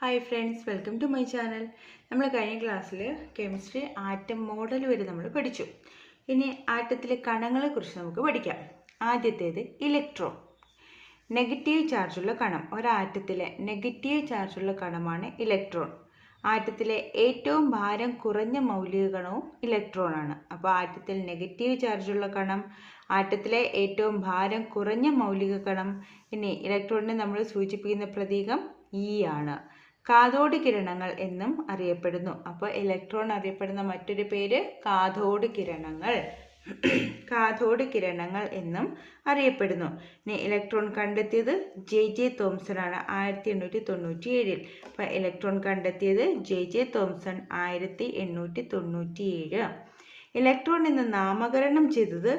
Hi friends welcome to my channel നമ്മൾ കഴിഞ്ഞ ക്ലാസ്സിൽ കെമിസ്ട്രി ആറ്റം മോഡൽ വരെ നമ്മൾ പഠിച്ചു. ഇനി ആറ്റത്തിലെ കണങ്ങളെക്കുറിച്ച് നമുക്ക് പഠിക്കാം. ആദ്യത്തേത് ഇലക്ട്രോൺ നെഗറ്റീവ് ചാർജുള്ള കണം. ഒരാറ്റത്തിലെ നെഗറ്റീവ് ചാർജുള്ള കണമാണ് ഇലക്ട്രോൺ ആറ്റത്തിലെ ഏറ്റവും ഭാരം കുറഞ്ഞ മൗലിക കണവും ഇലക്ട്രോൺ ആണ്. അപ്പോൾ ആറ്റത്തിൽ നെഗറ്റീവ് ചാർജുള്ള കണം ആറ്റത്തിലെ ഏറ്റവും ഭാരം കുറഞ്ഞ മൗലിക കണം. ഇനി ഇലക്ട്രോണിനെ നമ്മൾ സൂചിപ്പിക്കുന്ന പ്രതീകം ഇ ആണ്. കാഥോഡ് കിരണങ്ങൾ എന്നും അറിയപ്പെടുന്നു. അപ്പോൾ ഇലക്ട്രോൺ അറിയപ്പെടുന്ന മറ്റൊരു പേര് കാഥോഡ് കിരണങ്ങൾ കാഥോഡ് കിരണങ്ങൾ എന്നും അറിയപ്പെടുന്നു. ഇനി ഇലക്ട്രോൺ കണ്ടെത്തിയത് ജെ ജെ തോംസൺ ആണ് ആയിരത്തി എണ്ണൂറ്റി തൊണ്ണൂറ്റി ഏഴിൽ അപ്പോൾ ഇലക്ട്രോൺ കണ്ടെത്തിയത് ജെ ജെ തോംസൺ ആയിരത്തി എണ്ണൂറ്റി തൊണ്ണൂറ്റി ഏഴ് ഇലക്ട്രോൺ എന്ന് നാമകരണം ചെയ്തത്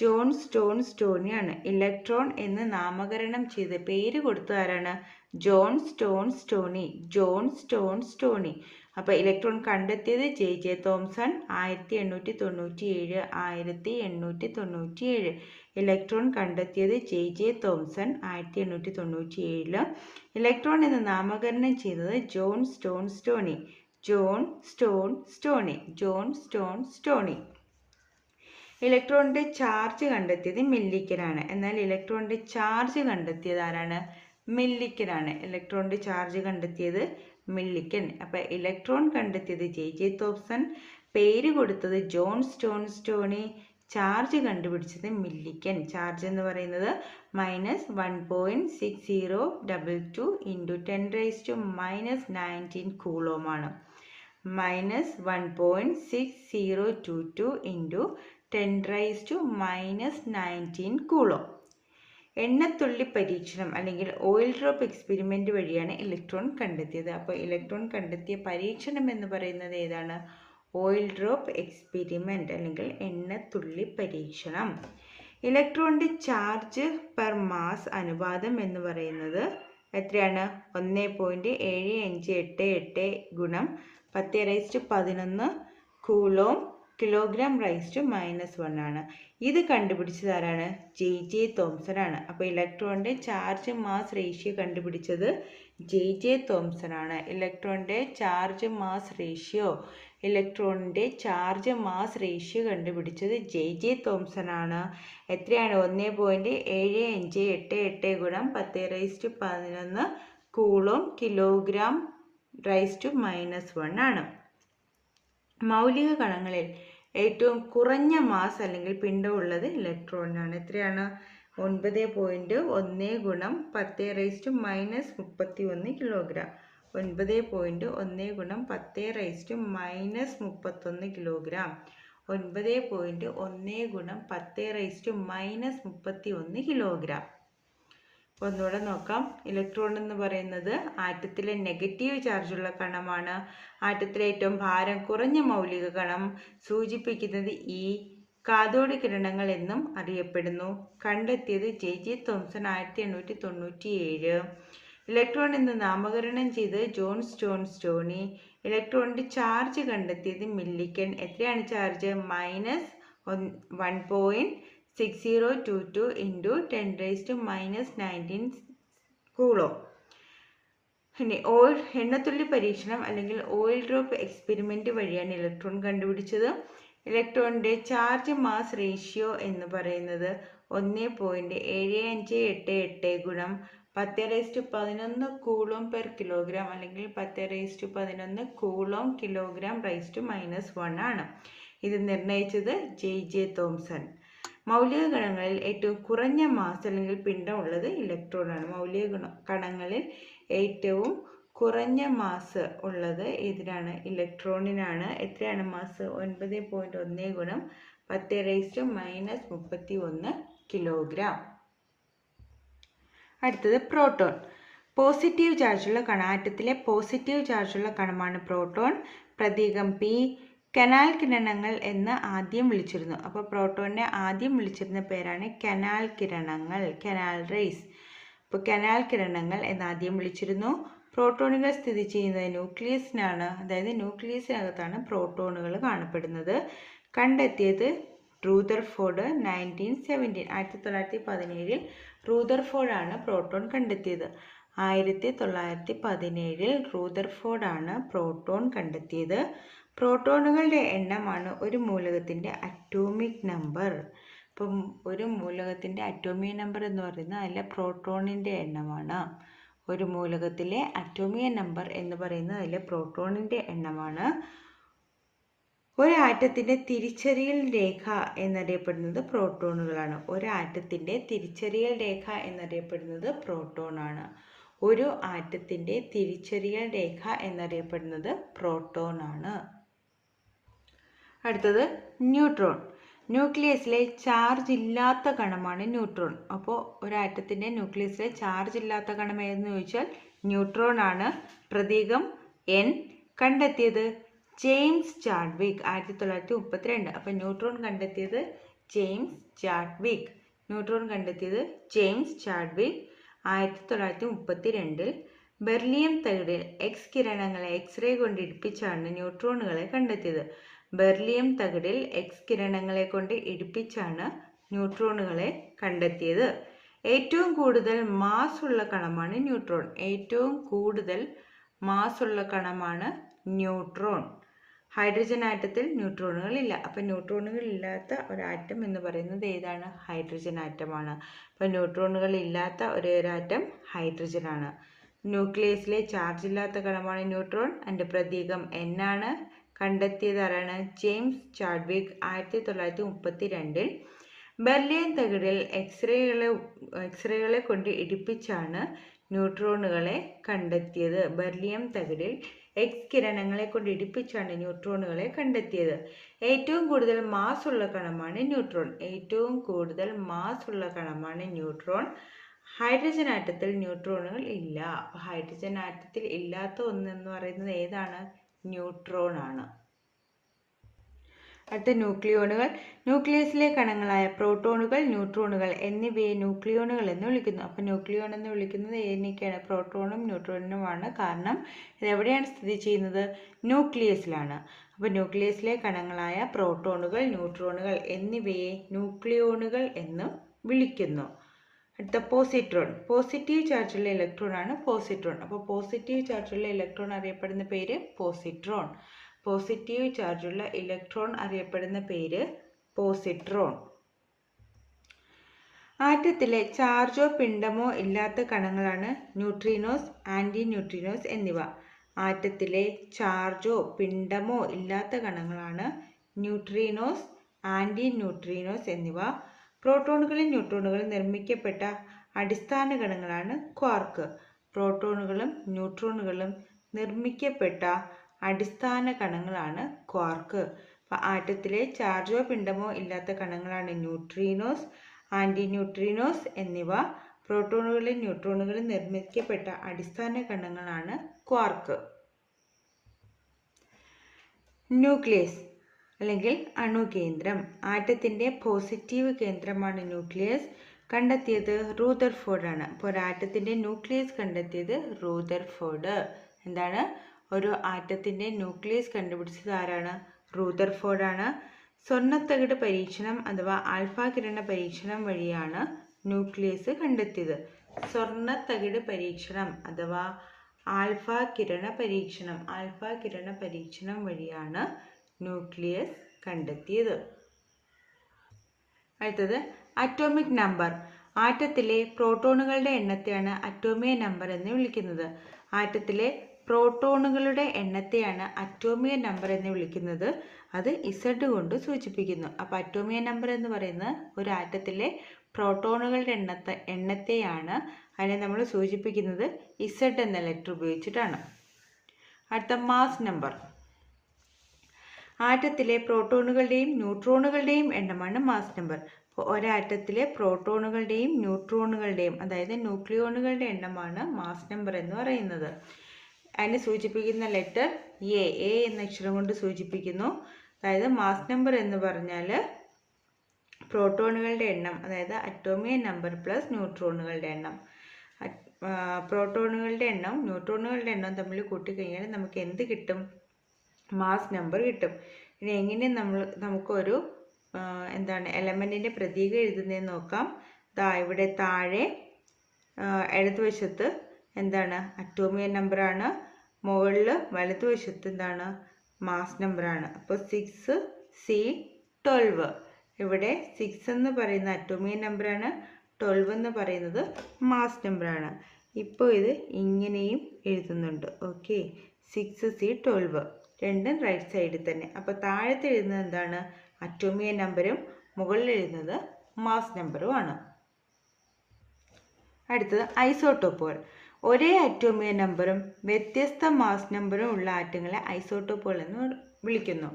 ജോൺ സ്റ്റോൺ സ്റ്റോണിയാണ്. ഇലക്ട്രോൺ എന്ന് നാമകരണം ചെയ്ത് പേര് കൊടുത്ത ആരാണ്? John Stone Stoney. John Stone Stoney. അപ്പോൾ ഇലക്ട്രോൺ കണ്ടെത്തിയത് ജെ ജെ തോംസൺ ആയിരത്തി എണ്ണൂറ്റി തൊണ്ണൂറ്റി ഏഴ് ആയിരത്തി എണ്ണൂറ്റി തൊണ്ണൂറ്റി ഏഴ് ഇലക്ട്രോൺ കണ്ടെത്തിയത് ജെ ജെ തോംസൺ ആയിരത്തി എണ്ണൂറ്റി തൊണ്ണൂറ്റി ഏഴിൽ ഇലക്ട്രോൺ എന്ന് നാമകരണം ചെയ്തത് John Stone Stoney. John Stone Stoney. John Stone Stoney. ഇലക്ട്രോണിന്റെ ചാർജ് കണ്ടെത്തിയത് മില്ലിക്കലാണ്. എന്നാൽ ഇലക്ട്രോണിന്റെ ചാർജ് കണ്ടെത്തിയത് ആരാണ്? മില്ലിക്കനാണ് ഇലക്ട്രോണിന്റെ ചാർജ് കണ്ടെത്തിയത് മില്ലിക്കൻ. അപ്പോൾ ഇലക്ട്രോൺ കണ്ടെത്തിയത് ജെ ജെ തോപ്സൺ. പേര് കൊടുത്തത് ജോൺ സ്റ്റോൺ സ്റ്റോണി ചാർജ് കണ്ടുപിടിച്ചത് മില്ലിക്കൻ. ചാർജ് എന്ന് പറയുന്നത് minus one point six zero double two into ten raise to minus nineteen കൂളോമാണ് minus one point six zero two two into ten raise to minus nineteen coulomb എണ്ണത്തുള്ളി പരീക്ഷണം അല്ലെങ്കിൽ oil drop experiment വഴിയാണ് electron കണ്ടെത്തിയത്. അപ്പോൾ electron കണ്ടെത്തിയ പരീക്ഷണം എന്ന് പറയുന്നത് ഏതാണ്? ഓയിൽ ഡ്രോപ്പ് എക്സ്പെരിമെന്റ് അല്ലെങ്കിൽ എണ്ണത്തുള്ളി പരീക്ഷണം. ഇലക്ട്രോണിന്റെ ചാർജ് പെർ മാസ് അനുപാതം എന്ന് പറയുന്നത് എത്രയാണ്? ഒന്ന് പോയിന്റ് ഏഴ് അഞ്ച് എട്ട് എട്ട് ഗുണം പത്ത് റൈസ്റ്റ് പതിനൊന്ന് coulomb kilogram raise to minus one ആണ്. ഇത് കണ്ടുപിടിച്ചത് ആരാണ്? ജെ ജെ തോംസൺ ആണ്. അപ്പോൾ ഇലക്ട്രോണിന്റെ ചാർജ് മാസ് റേഷ്യോ കണ്ടുപിടിച്ചത് ജെ ജെ തോംസൺ ആണ്. ഇലക്ട്രോണിന്റെ ചാർജ് മാസ് റേഷ്യോ ഇലക്ട്രോണിന്റെ ചാർജ് മാസ് റേഷ്യോ കണ്ടുപിടിച്ചത് ജെ ജെ തോംസൺ ആണ്. എത്രയാണ്? ഒന്ന് പോയിന്റ് ഏഴ് അഞ്ച് എട്ട് എട്ട് ഗുണം പത്ത് റൈസ് ടു പതിനൊന്ന് coulomb kilogram raise to minus one ആണ്. മൗലിക കണങ്ങളിൽ ഏറ്റവും കുറഞ്ഞ മാസ് അല്ലെങ്കിൽ പിണ്ഡമുള്ളത് ഇലക്ട്രോണിനാണ് എത്രയാണ്? ഒൻപത് പോയിന്റ് ഒന്ന് ഗുണം പത്ത് റൈസ് ടു മൈനസ് മുപ്പത്തി ഒന്ന് കിലോഗ്രാം ഒൻപത് പോയിന്റ് ഒന്ന് ഗുണം പത്ത് റൈസ് ടു മൈനസ് മുപ്പത്തൊന്ന് കിലോഗ്രാം ഒൻപത് പോയിന്റ് ഒന്ന് ഗുണം പത്ത് റൈസ് ടു മൈനസ് മുപ്പത്തി ഒന്ന് കിലോഗ്രാം ഒന്നുകൂടെ നോക്കാം. ഇലക്ട്രോൺ എന്ന് പറയുന്നത് ആറ്റത്തിലെ നെഗറ്റീവ് ചാർജുള്ള കണമാണ്. ആറ്റത്തിലെ ഏറ്റവും ഭാരം കുറഞ്ഞ മൗലിക കണം സൂചിപ്പിക്കുന്നത് ഈ കാതോട് കിരണങ്ങൾ എന്നും അറിയപ്പെടുന്നു. കണ്ടെത്തിയത് ജെ ജെ തോംസൺ ആയിരത്തി എണ്ണൂറ്റി തൊണ്ണൂറ്റി ഏഴ് ഇലക്ട്രോൺ എന്ന് നാമകരണം ചെയ്ത് ജോൺസ് ജോൺസ് ജോണി ഇലക്ട്രോണിന്റെ ചാർജ് കണ്ടെത്തിയത് മില്ലിക്കൻ എത്രയാണ് charge minus one point six zero two two into ten raise to minus nineteen coulomb പിന്നെ ഓയിൽ എണ്ണത്തുള്ളി പരീക്ഷണം അല്ലെങ്കിൽ ഓയിൽ ഡ്രോപ്പ് എക്സ്പെരിമെന്റ് വഴിയാണ് ഇലക്ട്രോൺ കണ്ടുപിടിച്ചത്. ഇലക്ട്രോണിന്റെ ചാർജ് മാസ് റേഷ്യോ എന്ന് പറയുന്നത് ഒന്ന് പോയിന്റ് ഏഴ് അഞ്ച് എട്ട് എട്ട് ഗുണം പത്ത് റേസ് ടു പതിനൊന്ന് കൂളോം പെർ കിലോഗ്രാം അല്ലെങ്കിൽ പത്ത് റൈസ് ടു പതിനൊന്ന് coulomb kilogram raise to minus one ആണ്. ഇത് നിർണയിച്ചത് ജെ ജെ തോംസൺ മൗലിക കണങ്ങളിൽ ഏറ്റവും കുറഞ്ഞ മാസ് അല്ലെങ്കിൽ പിണ്ഡം ഉള്ളത് ഇലക്ട്രോൺ ആണ്. മൗലിക കണങ്ങളിൽ ഏറ്റവും കുറഞ്ഞ മാസ് ഉള്ളത് ഏതിനാണ്? ഇലക്ട്രോണിനാണ് എത്രയാണ് മാസ് ഒൻപത് പോയിന്റ് ഒന്ന് ഗുണം പത്ത് റൈസ് മൈനസ് മുപ്പത്തി ഒന്ന് കിലോഗ്രാം അടുത്തത് പ്രോട്ടോൺ പോസിറ്റീവ് ചാർജുള്ള കണ ആറ്റത്തിലെ പോസിറ്റീവ് ചാർജുള്ള കണമാണ് പ്രോട്ടോൺ പ്രതീകം പി കനാൽ കിരണങ്ങൾ എന്ന് ആദ്യം വിളിച്ചിരുന്നു. അപ്പോൾ പ്രോട്ടോണിനെ ആദ്യം വിളിച്ചിരുന്ന പേരാണ് കനാൽ കിരണങ്ങൾ കനാൽ റേസ്. അപ്പോൾ കനാൽ കിരണങ്ങൾ എന്ന് ആദ്യം വിളിച്ചിരുന്നു. പ്രോട്ടോണുകൾ സ്ഥിതി ചെയ്യുന്നത് ന്യൂക്ലിയസിനാണ്. അതായത് ന്യൂക്ലിയസിനകത്താണ് പ്രോട്ടോണുകൾ കാണപ്പെടുന്നത്. കണ്ടെത്തിയത് റൂദർഫോർഡ് നയന്റീൻ സെവന്റീൻ. ആയിരത്തി തൊള്ളായിരത്തി പതിനേഴിൽ റൂദർഫോർഡാണ് പ്രോട്ടോൺ കണ്ടെത്തിയത്. ആയിരത്തി തൊള്ളായിരത്തി പതിനേഴിൽ റൂദർഫോർഡാണ് പ്രോട്ടോൺ കണ്ടെത്തിയത്. പ്രോട്ടോണുകളുടെ എണ്ണമാണ് ഒരു മൂലകത്തിന്റെ അറ്റോമിക് നമ്പർ. ഇപ്പം ഒരു മൂലകത്തിന്റെ അറ്റോമിക് നമ്പർ എന്ന് പറയുന്നത് അതിലെ പ്രോട്ടോണിന്റെ എണ്ണമാണ്. ഒരു മൂലകത്തിലെ അറ്റോമിക നമ്പർ എന്ന് പറയുന്നത് അതിലെ പ്രോട്ടോണിന്റെ എണ്ണമാണ്. ഒരാറ്റത്തിന്റെ തിരിച്ചറിയൽ രേഖ എന്നറിയപ്പെടുന്നത് പ്രോട്ടോണുകളാണ്. ഒരാറ്റത്തിന്റെ തിരിച്ചറിയൽ രേഖ എന്നറിയപ്പെടുന്നത് പ്രോട്ടോണാണ്. ഒരു ആറ്റത്തിന്റെ തിരിച്ചറിയൽ രേഖ എന്നറിയപ്പെടുന്നത് പ്രോട്ടോണാണ്. അടുത്തത് ന്യൂട്രോൺ. ന്യൂക്ലിയസിലെ ചാർജ് ഇല്ലാത്ത കണമാണ് ന്യൂട്രോൺ. അപ്പോൾ ഒരാറ്റത്തിന്റെ ന്യൂക്ലിയസിലെ ചാർജ് ഇല്ലാത്ത കണം ഏതെന്ന് ചോദിച്ചാൽ ന്യൂട്രോൺ ആണ്. പ്രതീകം എൻ കണ്ടെത്തിയത് ജെയിംസ് ചാഡ്വിക് ആയിരത്തി തൊള്ളായിരത്തി മുപ്പത്തിരണ്ട് അപ്പോൾ ന്യൂട്രോൺ കണ്ടെത്തിയത് ജെയിംസ് ചാഡ്വിക്. ന്യൂട്രോൺ കണ്ടെത്തിയത് ജെയിംസ് ചാഡ്വിക് ആയിരത്തി തൊള്ളായിരത്തി മുപ്പത്തി രണ്ടിൽ ബെർലിയം തകിടിൽ എക്സ് കിരണങ്ങളെ എക്സ്റേ കൊണ്ട് ഇടിപ്പിച്ചാണ് ന്യൂട്രോണുകളെ കണ്ടെത്തിയത്. ബെർലിയം തകിടിൽ എക്സ് കിരണങ്ങളെ കൊണ്ട് ഇടിപ്പിച്ചാണ് ന്യൂട്രോണുകളെ കണ്ടെത്തിയത്. ഏറ്റവും കൂടുതൽ മാസ് ഉള്ള കണമാണ് ന്യൂട്രോൺ. ഏറ്റവും കൂടുതൽ മാസ് ഉള്ള കണമാണ് ന്യൂട്രോൺ. ഹൈഡ്രജൻ ആറ്റത്തിൽ ന്യൂട്രോണുകൾ ഇല്ല. അപ്പം ന്യൂട്രോണുകൾ ഇല്ലാത്ത ഒരു ആറ്റം എന്ന് പറയുന്നത് ഏതാണ്? ഹൈഡ്രജൻ ആറ്റമാണ്. അപ്പം ന്യൂട്രോണുകൾ ഇല്ലാത്ത ഒരേ ഒരു ആറ്റം ഹൈഡ്രജൻ ആണ്. ന്യൂക്ലിയസിലെ ചാർജ് ഇല്ലാത്ത കണമാണ് ന്യൂട്രോൺ. അതിന്റെ പ്രതീകം N ആണ്. കണ്ടെത്തിയത് ആരാണ് ജെയിംസ് ചാഡ്വിക് ആയിരത്തി തൊള്ളായിരത്തി മുപ്പത്തി രണ്ടിൽ ബെർലിയൻ തകിടിൽ എക്സ്റേകളെ എക്സ്റേകളെ കൊണ്ട് ഇടിപ്പിച്ചാണ് ന്യൂട്രോണുകളെ കണ്ടെത്തിയത്. ബെർലിയം തകിടിൽ എക്സ് കിരണങ്ങളെ കൊണ്ട് ഇടിപ്പിച്ചാണ് ന്യൂട്രോണുകളെ കണ്ടെത്തിയത്. ഏറ്റവും കൂടുതൽ മാസ് ഉള്ള കണമാണ് ന്യൂട്രോൺ. ഏറ്റവും കൂടുതൽ മാസ് ഉള്ള കണമാണ് ന്യൂട്രോൺ. ഹൈഡ്രജൻ ആറ്റത്തിൽ ന്യൂട്രോണുകൾ ഇല്ല. ഹൈഡ്രജൻ ആറ്റത്തിൽ ഇല്ലാത്ത ഒന്ന് എന്ന് പറയുന്നത് ഏതാണ്? ന്യൂട്രോൺ ആണ് അടുത്ത ന്യൂക്ലിയോണുകൾ. ന്യൂക്ലിയസിലെ കണങ്ങളായ പ്രോട്ടോണുകൾ ന്യൂട്രോണുകൾ എന്നിവയെ ന്യൂക്ലിയോണുകൾ എന്ന് വിളിക്കുന്നു. അപ്പോൾ ന്യൂക്ലിയോൺ എന്ന് വിളിക്കുന്നത് ഏതിനൊക്കെയാണ്? പ്രോട്ടോണും ന്യൂട്രോണുമാണ് കാരണം ഇത് എവിടെയാണ് സ്ഥിതി ചെയ്യുന്നത്? ന്യൂക്ലിയസിലാണ്. അപ്പോൾ ന്യൂക്ലിയസിലെ കണങ്ങളായ പ്രോട്ടോണുകൾ ന്യൂട്രോണുകൾ എന്നിവയെ ന്യൂക്ലിയോണുകൾ എന്ന് വിളിക്കുന്നു. അടുത്ത പോസിട്രോൺ പോസിറ്റീവ് ചാർജുള്ള ഇലക്ട്രോൺ ആണ് പോസിട്രോൺ അപ്പോൾ പോസിറ്റീവ് ചാർജുള്ള ഇലക്ട്രോൺ അറിയപ്പെടുന്ന പേര് പോസിട്രോൺ പോസിറ്റീവ് ചാർജുള്ള ഇലക്ട്രോൺ അറിയപ്പെടുന്ന പേര് പോസിട്രോൺ ആറ്റത്തിലെ ചാർജോ പിണ്ഡമോ ഇല്ലാത്ത കണങ്ങളാണ് ന്യൂട്രീനോസ് ആന്റി ന്യൂട്രീനോസ് എന്നിവ. ആറ്റത്തിലെ ചാർജോ പിണ്ഡമോ ഇല്ലാത്ത കണങ്ങളാണ് ന്യൂട്രീനോസ് ആന്റി ന്യൂട്രീനോസ് എന്നിവ. പ്രോട്ടോണുകളും ന്യൂട്രോണുകളും നിർമ്മിക്കപ്പെട്ട അടിസ്ഥാന കണങ്ങളാണ് ക്വാർക്ക്. പ്രോട്ടോണുകളും ന്യൂട്രോണുകളും നിർമ്മിക്കപ്പെട്ട അടിസ്ഥാന കണങ്ങളാണ് ക്വാർക്ക്. അപ്പോൾ ആറ്റത്തിലെ ചാർജോ പിണ്ഡമോ ഇല്ലാത്ത കണങ്ങളാണ് ന്യൂട്രീനോസ് ആന്റി ന്യൂട്രീനോസ് എന്നിവ. പ്രോട്ടോണുകളും ന്യൂട്രോണുകളും നിർമ്മിക്കപ്പെട്ട അടിസ്ഥാന കണങ്ങളാണ് ക്വാർക്ക്. ന്യൂക്ലിയസ്. അല്ലെങ്കിൽ അണുകേന്ദ്രം. ആറ്റത്തിന്റെ പോസിറ്റീവ് കേന്ദ്രമാണ് ന്യൂക്ലിയസ്. കണ്ടെത്തിയത് റൂദർഫോർഡ് ആണ് അപ്പോൾ ഒരു ആറ്റത്തിന്റെ ന്യൂക്ലിയസ് കണ്ടെത്തിയത് റൂദർഫോർഡ് എന്താണ്? ഒരു ആറ്റത്തിന്റെ ന്യൂക്ലിയസ് കണ്ടുപിടിച്ചത് ആരാണ്? റൂദർഫോർഡ് ആണ് സ്വർണത്തകിട് പരീക്ഷണം അഥവാ ആൽഫ കിരണ പരീക്ഷണം വഴിയാണ് ന്യൂക്ലിയസ് കണ്ടെത്തിയത്. സ്വർണത്തകിട് പരീക്ഷണം അഥവാ ആൽഫ കിരണ പരീക്ഷണം. ആൽഫ കിരണ പരീക്ഷണം വഴിയാണ് ന്യൂക്ലിയസ് കണ്ടെത്തിയത്. അടുത്തത് അറ്റോമിക് നമ്പർ ആറ്റത്തിലെ പ്രോട്ടോണുകളുടെ എണ്ണത്തെയാണ് അറ്റോമിയ നമ്പർ എന്ന് വിളിക്കുന്നത്. ആറ്റത്തിലെ പ്രോട്ടോണുകളുടെ എണ്ണത്തെയാണ് അറ്റോമിയ നമ്പർ എന്ന് വിളിക്കുന്നത്. അത് ഇസഡ് കൊണ്ട് സൂചിപ്പിക്കുന്നു. അപ്പോൾ അറ്റോമിയ നമ്പർ എന്ന് പറയുന്നത് ഒരു ആറ്റത്തിലെ പ്രോട്ടോണുകളുടെ എണ്ണത്തെ എണ്ണത്തെയാണ്. അതിനെ നമ്മൾ സൂചിപ്പിക്കുന്നത് ഇസഡ് എന്ന ലെറ്റർ ഉപയോഗിച്ചിട്ടാണ്. അടുത്ത മാസ് നമ്പർ ആറ്റത്തിലെ പ്രോട്ടോണുകളുടെയും ന്യൂട്രോണുകളുടെയും എണ്ണമാണ് മാസ് നമ്പർ. ഒരാറ്റത്തിലെ പ്രോട്ടോണുകളുടെയും ന്യൂട്രോണുകളുടെയും അതായത് ന്യൂക്ലിയോണുകളുടെ എണ്ണമാണ് മാസ് നമ്പർ എന്ന് പറയുന്നത്. അതിനെ സൂചിപ്പിക്കുന്ന ലെറ്റർ എ എ എന്ന അക്ഷരം കൊണ്ട് സൂചിപ്പിക്കുന്നു. അതായത് മാസ് നമ്പർ എന്ന് പറഞ്ഞാൽ പ്രോട്ടോണുകളുടെ എണ്ണം അതായത് അറ്റോമിയ നമ്പർ പ്ലസ് ന്യൂട്രോണുകളുടെ എണ്ണം. പ്രോട്ടോണുകളുടെ എണ്ണം ന്യൂട്രോണുകളുടെ എണ്ണം തമ്മിൽ കൂട്ടിക്കഴിഞ്ഞാൽ നമുക്ക് എന്ത് കിട്ടും? മാസ് നമ്പർ കിട്ടും. ഇനി എങ്ങനെ നമ്മൾ നമുക്കൊരു എന്താണ് എലമെന്റിന്റെ പ്രതീകം എഴുതുന്നതെന്ന് നോക്കാം. ദാ ഇവിടെ താഴെ ഇടതുവശത്ത് എന്താണ് അറ്റോമിയ നമ്പറാണ് മുകളിൽ വലതുവശത്ത് എന്താണ് മാസ് നമ്പറാണ് അപ്പോൾ സിക്സ് സി ട്വൽവ് ഇവിടെ സിക്സ് എന്ന് പറയുന്ന അറ്റോമിയ നമ്പറാണ് ട്വൽവ് എന്ന് പറയുന്നത് മാസ് നമ്പറാണ് ഇപ്പോൾ ഇത് ഇങ്ങനെയും എഴുതുന്നുണ്ട്. ഓക്കെ സിക്സ് സി ട്വൽവ് രണ്ടും റൈറ്റ് സൈഡിൽ തന്നെ. അപ്പോൾ താഴത്ത് എഴുതുന്നത് എന്താണ്? അറ്റോമിയ നമ്പരും മുകളിൽ എഴുതുന്നത് മാസ് നമ്പറും ആണ്. അടുത്തത് ഐസോട്ടോപ്പുകൾ ഒരേ അറ്റോമിയ നമ്പറും വ്യത്യസ്ത മാസ് നമ്പറും ഉള്ള ആറ്റങ്ങളെ ഐസോട്ടോപ്പുകൾ എന്ന് വിളിക്കുന്നു.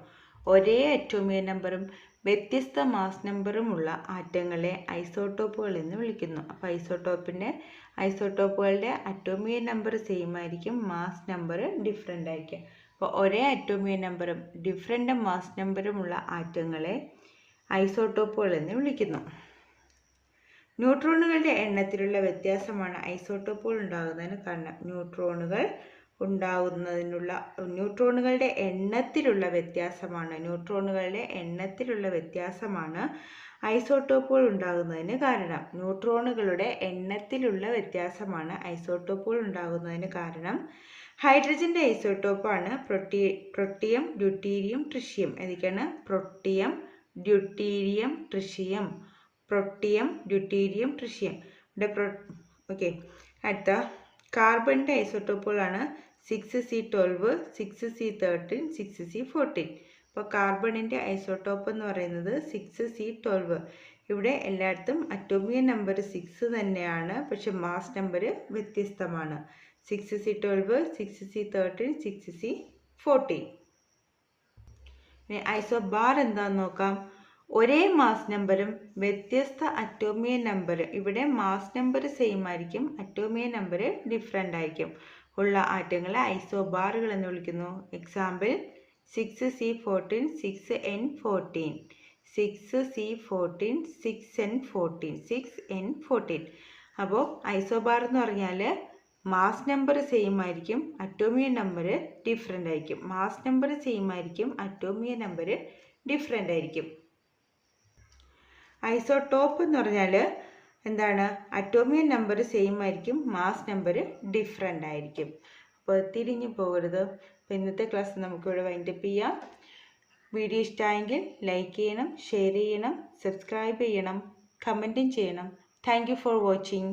ഒരേ അറ്റോമിയ നമ്പറും വ്യത്യസ്ത മാസ് നമ്പറും ഉള്ള ആറ്റങ്ങളെ ഐസോട്ടോപ്പുകൾ എന്ന് വിളിക്കുന്നു. അപ്പോൾ ഐസോട്ടോപ്പിന്റെ ഐസോട്ടോപ്പുകളുടെ അറ്റോമിയ നമ്പർ സെയിം ആയിരിക്കും മാസ് നമ്പർ ഡിഫറെന്റ് ആയിരിക്കും. അപ്പോൾ ഒരേ അറ്റോമിയ നമ്പറും ഡിഫറെന്റ് മാസ് നമ്പറുമുള്ള ആറ്റങ്ങളെ ഐസോട്ടോപ്പുകൾ എന്ന് വിളിക്കുന്നു. ന്യൂട്രോണുകളുടെ എണ്ണത്തിലുള്ള വ്യത്യാസമാണ് ഐസോട്ടോപ്പുകൾ ഉണ്ടാകുന്നതിന് കാരണം. ന്യൂട്രോണുകൾ ഉണ്ടാകുന്നതിനുള്ള ന്യൂട്രോണുകളുടെ എണ്ണത്തിലുള്ള വ്യത്യാസമാണ്. ന്യൂട്രോണുകളുടെ എണ്ണത്തിലുള്ള വ്യത്യാസമാണ് ഐസോട്ടോപ്പുകൾ ഉണ്ടാകുന്നതിന് കാരണം. ന്യൂട്രോണുകളുടെ എണ്ണത്തിലുള്ള വ്യത്യാസമാണ് ഐസോട്ടോപ്പുകൾ ഉണ്ടാകുന്നതിന് കാരണം. ഹൈഡ്രജന്റെ ഐസോട്ടോപ്പാണ് പ്രൊട്ടി പ്രൊട്ടിയം ഡ്യൂട്ടീരിയം ട്രിഷ്യം. ഏതൊക്കെയാണ്? Protium deuterium tritium. Protium deuterium tritium. ഇവിടെ പ്രൊ ഓക്കെ. അടുത്ത. കാർബണിന്റെ ഐസോട്ടോപ്പുകളാണ് six C twelve six C thirteen six C fourteen. അപ്പോൾ കാർബണിന്റെ ഐസോട്ടോപ്പ് എന്ന് പറയുന്നത് സിക്സ് സി ട്വൽവ്. ഇവിടെ എല്ലായിടത്തും അറ്റോമിയ നമ്പർ സിക്സ് തന്നെയാണ് പക്ഷെ മാസ് നമ്പർ വ്യത്യസ്തമാണ്. Six C twelve six C thirteen six C fourteen ഇനി ഐസോബാർ എന്താന്ന് നോക്കാം. ഒരേ മാസ് നമ്പറും വ്യത്യസ്ത അറ്റോമിയ നമ്പർ ഇവിടെ മാസ് നമ്പർ സെയിം ആയിരിക്കും അറ്റോമിയ നമ്പർ ഡിഫറെന്റ് ആയിരിക്കും. ഉള്ള ആറ്റങ്ങളെ ഐസോബാറുകൾ എന്ന് വിളിക്കുന്നു. Example six C fourteen six N fourteen six C fourteen six N fourteen six N fourteen അപ്പോൾ ഐസോബാർ എന്ന് പറഞ്ഞാൽ മാസ് നമ്പർ സെയിം ആയിരിക്കും അറ്റോമിയ നമ്പർ ഡിഫറെന്റ് ആയിരിക്കും. മാസ് നമ്പർ സെയിം ആയിരിക്കും അറ്റോമിയ നമ്പർ ഡിഫറെന്റ് ആയിരിക്കും. ഐസോടോപ്പ് എന്ന് പറഞ്ഞാൽ എന്താണ്? അറ്റോമിയ നമ്പർ സെയിം ആയിരിക്കും മാസ് നമ്പർ ഡിഫറെന്റ് ആയിരിക്കും. അപ്പോൾ തിരിഞ്ഞു പോകരുത്. അപ്പോൾ ഇന്നത്തെ ക്ലാസ് നമുക്കിവിടെ വൈൻഡപ്പ് ചെയ്യാം. വീഡിയോ ഇഷ്ടമായെങ്കിൽ ലൈക്ക് ചെയ്യണം ഷെയർ ചെയ്യണം സബ്സ്ക്രൈബ് ചെയ്യണം കമന്റും ചെയ്യണം. Thank for watching